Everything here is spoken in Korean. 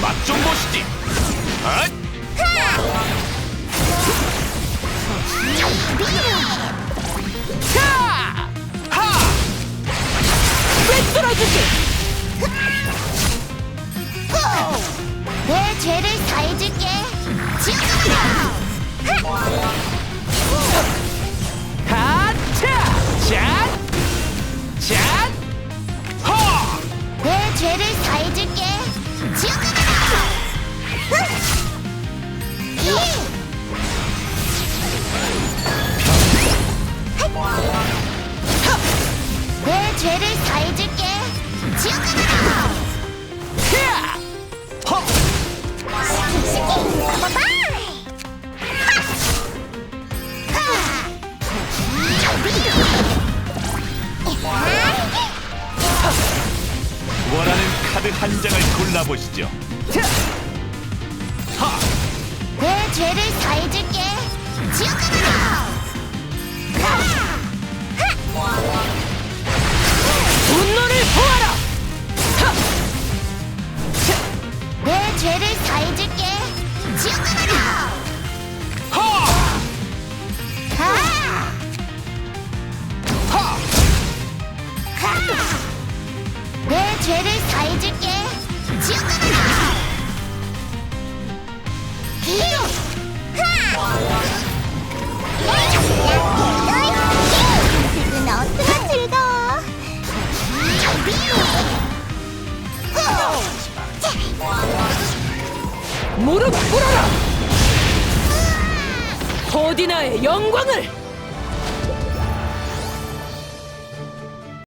맛좀 보시지. 꿰뚫어주지. 내 죄를 다해줄게. 지금이야. 샷! 하! 내 죄를 다해줄게. 지옥가라! 내 죄를 다해줄게. 카드 한 장을 골라보시죠. 하! 내 죄를 사해줄게. 지옥가라! 분노를 보아라! 내 죄를 사해줄게. 지옥가라! 죄를 사해줄게. 어떻게 즐거워? 무릎 꿇어라! 호디나의 영광을!